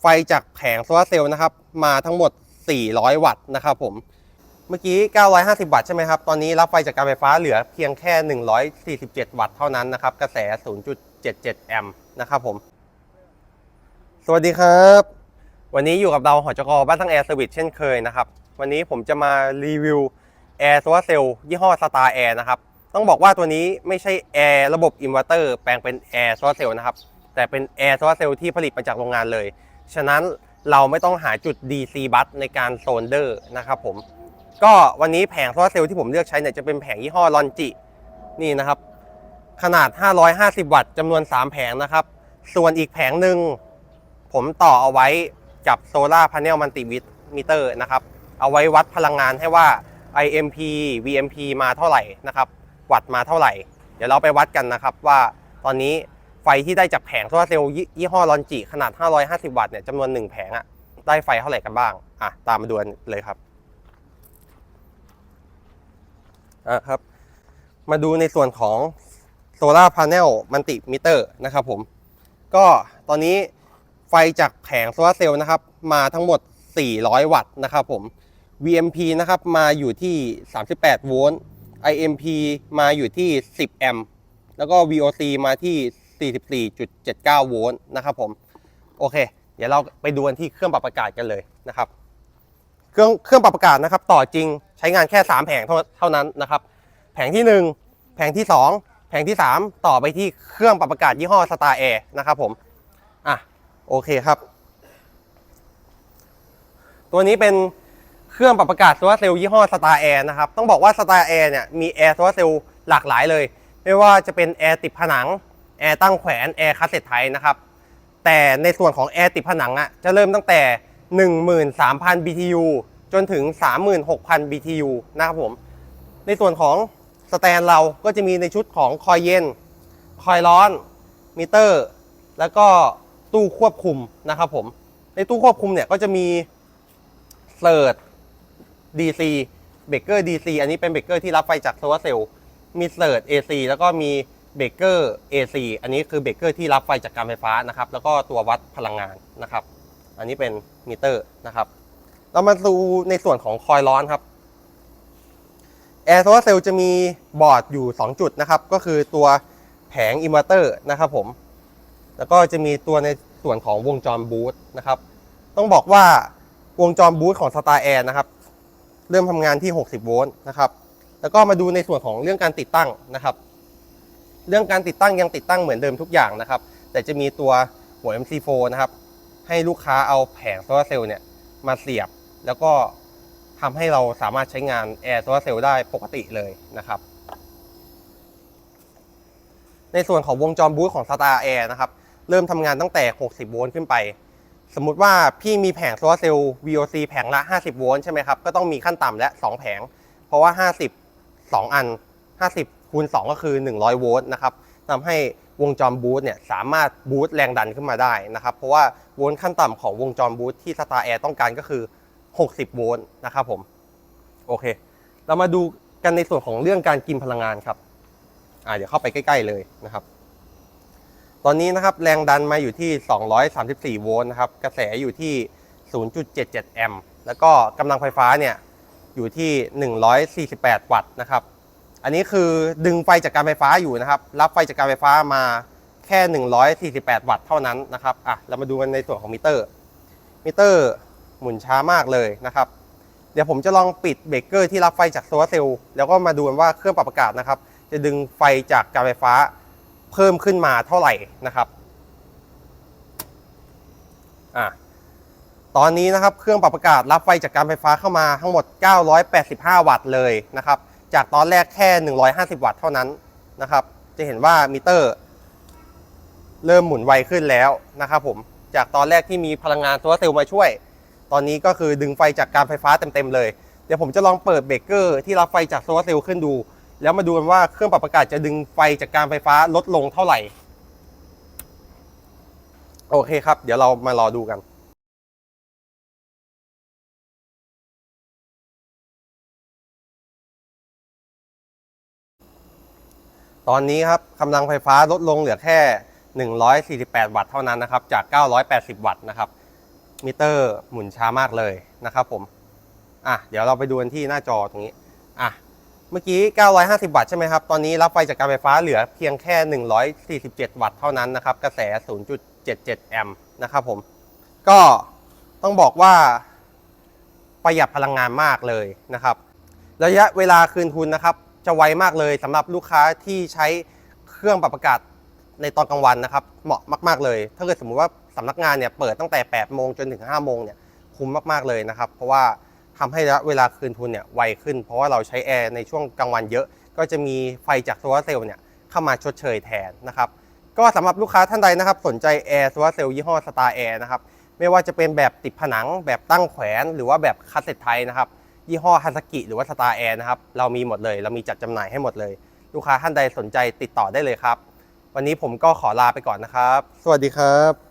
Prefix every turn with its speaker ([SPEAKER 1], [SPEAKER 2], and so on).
[SPEAKER 1] ไฟจากแผงโซลาร์เซลล์นะครับ มาทั้งหมด 400 วัตต์นะครับผม เมื่อกี้ 950 วัตต์ใช่ไหมครับ ตอนนี้รับไฟจากการไฟฟ้าเหลือเพียงแค่ 147 วัตต์เท่านั้นนะครับ กระแส 0.77 แอมป์นะครับผม สวัสดีครับ วันนี้อยู่กับเราหอจกบ้านทั้งแอร์สวิตเช่นเคยนะครับ วันนี้ผมจะมารีวิวแอร์โซลาร์เซลล์ยี่ห้อ Star Air นะครับ ต้องบอกว่าตัวนี้ไม่ใช่แอร์ระบบอินเวอร์เตอร์แปลงเป็นแอร์โซลาร์เซลล์นะครับ แต่เป็นแอร์โซลาร์เซลล์ที่ผลิตมาจากโรงงานเลย ฉะนั้นเราไม่ต้องหาจุด DC บัสในการโซนเดอร์นะครับผม ก็วันนี้แผงโซลาร์เซลล์ที่ผมเลือกใช้เนี่ยจะเป็นแผงยี่ห้อลอนจินี่นะครับ ขนาด 550 วัตต์จำนวน 3 แผงนะครับ ส่วนอีกแผงหนึ่งผมต่อเอาไว้กับโซลาร์พาเนลมัลติวิตมิเตอร์นะครับ เอาไว้วัดพลังงานให้ว่า IMP VMP มาเท่าไหร่นะครับ วัตต์มาเท่าไหร่ เดี๋ยวเราไปวัดกันนะครับว่าตอนนี้ ไฟที่ได้จากแผงโซลาร์เซลล์ยี่ห้อลอนจิขนาด 550 วัตต์เนี่ยจำนวน 1 แผงอะได้ไฟเท่าไหร่กันบ้าง อะ ตามมาดูกันเลยครับอะครับ มาดูในส่วนของโซลาร์พาเนลมัลติมิเตอร์นะครับผม ก็ตอนนี้ไฟจากแผงโซลาร์เซลล์นะครับ มาทั้งหมด 400 วัตต์นะครับผม VMP นะครับมาอยู่ที่ 38 โวลต์ IMP มาอยู่ที่ 10 แอมป์ แล้วก็ VOC มาที่ 44.79 โวลต์นะครับผม โอเค เดี๋ยวเราไปดูกันที่เครื่องปรับอากาศกันเลยนะครับ เครื่องเครื่องปรับอากาศนะครับต่อจริงใช้งานแค่ 3 แผงเท่านั้นนะครับ แผงที่ 1 แผงที่ 2 แผงที่ 3 ต่อไปที่เครื่องปรับอากาศยี่ห้อ Star Air นะครับผม อะ โอเคครับ ตัวนี้เป็นเครื่องปรับอากาศโซลาร์เซลล์ยี่ห้อ Star Air นะครับ ต้องบอกว่า Star Air เนี่ยมีแอร์โซลาร์เซลล์หลากหลายเลย ไม่ว่าจะเป็นแอร์ติดผนัง แอร์ตั้งแขวนแอร์คาสเซ็ตไทนะครับ แต่ในส่วนของแอร์ติดผนังอะจะเริ่มตั้งแต่ 13,000 BTU จนถึง 36,000 BTU นะครับผม ในส่วนของสแตนเราก็จะมีในชุดของคอยเย็น คอยร้อน มิเตอร์ แล้วก็ตู้ควบคุมนะครับผม ในตู้ควบคุมเนี่ยก็จะมีเซิร์ DC เบกเกอร์ DC อันนี้เป็นเบกเกอร์ที่รับไฟจากโซลาร์เซลล์ มีเซิร์ AC แล้วก็มี เบเกอร์ AC อันนี้คือเบเกอร์ที่รับไฟจากการไฟฟ้านะครับ แล้วก็ตัววัดพลังงานนะครับ อันนี้เป็นมิเตอร์นะครับ เรามาดูในส่วนของคอยร้อนครับแอร์โซลาเซลล์จะมีบอร์ดอยู่ 2 จุดนะครับ ก็คือตัวแผงอินเวอร์เตอร์นะครับผม แล้วก็จะมีตัวในส่วนของวงจรบูตนะครับ ต้องบอกว่าวงจรบูตของ Star Air นะครับ เริ่มทำงานที่ 60 โวลต์นะครับ แล้วก็มาดูในส่วนของเรื่องการติดตั้งนะครับ เรื่องการติดตั้งยังติดตั้งเหมือนเดิมทุกอย่างนะครับ แต่จะมีตัวหัว MC4 นะครับ ให้ลูกค้าเอาแผงโซลาร์เซลล์เนี่ยมาเสียบ แล้วก็ทำให้เราสามารถใช้งานแอร์โซลาร์เซลล์ได้ปกติเลยนะครับ ในส่วนของวงจรบูตของ Star Air นะครับ เริ่มทำงานตั้งแต่ 60 โวลต์ขึ้นไป สมมุติว่าพี่มีแผงโซลาร์เซลล์ VOC แผงละ 50 โวลต์ใช่ไหมครับ ก็ต้องมีขั้นต่ำและ 2 แผง เพราะว่า 50 2 อัน 50 คูณ 2 ก็คือ 100 โวลต์นะครับทำให้วงจรบูตเนี่ยสามารถบูตแรงดันขึ้นมาได้นะครับ เพราะว่าโวลต์ขั้นต่ำของวงจรบูตที่ Star Air ต้องการก็คือ 60 โวลต์นะครับผม โอเค เรามาดูกันในส่วนของเรื่องการกินพลังงานครับอ่าเดี๋ยวเข้าไปใกล้ ๆ เลยนะครับ ตอนนี้นะครับแรงดันมาอยู่ที่ 234 โวลต์นะครับ กระแสอยู่ที่ 0.77 แอมป์ แล้วก็กำลังไฟฟ้าเนี่ยอยู่ที่ 148 วัตต์นะครับ อันนี้คือดึงไฟจากการไฟฟ้าอยู่นะครับ รับไฟจากการไฟฟ้ามาแค่ 148 วัตต์เท่านั้นนะครับอะเรามาดูกันในส่วนของมิเตอร์ มิเตอร์หมุนช้ามากเลยนะครับ เดี๋ยวผมจะลองปิดเบรกเกอร์ที่รับไฟจากโซลาร์เซลล์แล้วก็มาดูกันว่าเครื่องปรับอากาศนะครับ จะดึงไฟจากการไฟฟ้าเพิ่มขึ้นมาเท่าไหร่นะครับอะตอนนี้นะครับเครื่องปรับอากาศรับไฟจากการไฟฟ้าเข้ามาทั้งหมด 985 วัตต์เลยนะครับ จากตอนแรกแค่ 150 วัตต์เท่านั้นนะครับ จะเห็นว่ามิเตอร์ เริ่มหมุนไวขึ้นแล้วนะครับผมจากตอนแรกที่มีพลังงานโซลาร์เซลล์มาช่วย ตอนนี้ก็คือดึงไฟจากการไฟฟ้าเต็มๆเลย เดี๋ยวผมจะลองเปิดเบรกเกอร์ที่รับไฟจากโซลาร์เซลล์ขึ้นดู แล้วมาดูกันว่าเครื่องปรับอากาศจะดึงไฟจากการไฟฟ้าลดลงเท่าไหร่ โอเคครับ เดี๋ยวเรามารอดูกัน ตอนนี้ครับกำลังไฟฟ้าลดลงเหลือแค่ 148 วัตต์เท่านั้นนะครับ จาก 980 วัตต์นะครับ มิเตอร์หมุนช้ามากเลยนะครับผม อะ เดี๋ยวเราไปดูกันที่หน้าจอตรงนี้ อะ เมื่อกี้ 950 วัตต์ใช่ไหมครับ ตอนนี้รับไฟจากการไฟฟ้าเหลือเพียงแค่ 147 วัตต์เท่านั้นนะครับ กระแส 0.77 แอมป์นะครับผม ก็ต้องบอกว่าประหยัดพลังงานมากเลยนะครับ ระยะเวลาคืนทุนนะครับ จะไวมากเลยสำหรับลูกค้าที่ใช้เครื่องปรับอากาศในตอนกลางวันนะครับ เหมาะมาก ๆเลย ถ้าเกิดสมมุติว่าสำนักงานเนี่ยเปิดตั้งแต่8โมงจนถึง5โมงเนี่ยคุ้มมากๆเลยนะครับ เพราะว่าทำให้ระยะเวลาคืนทุนเนี่ยไวขึ้น เพราะว่าเราใช้แอร์ในช่วงกลางวันเยอะ ก็จะมีไฟจากโซลาร์เซลล์เนี่ยเข้ามาชดเชยแทนนะครับ ก็สำหรับลูกค้าท่านใดนะครับ สนใจแอร์โซลาร์เซลล์ยี่ห้อสตาร์แอร์นะครับไม่ว่าจะเป็นแบบติดผนังแบบตั้งแขวน หรือว่าแบบคัสเซ็ตไทยนะครับ ยี่ห้อฮันสกิหรือว่าสตาร์แอร์นะครับ เรามีหมดเลย เรามีจัดจำหน่ายให้หมดเลย ลูกค้าท่านใดสนใจติดต่อได้เลยครับ วันนี้ผมก็ขอลาไปก่อนนะครับ สวัสดีครับ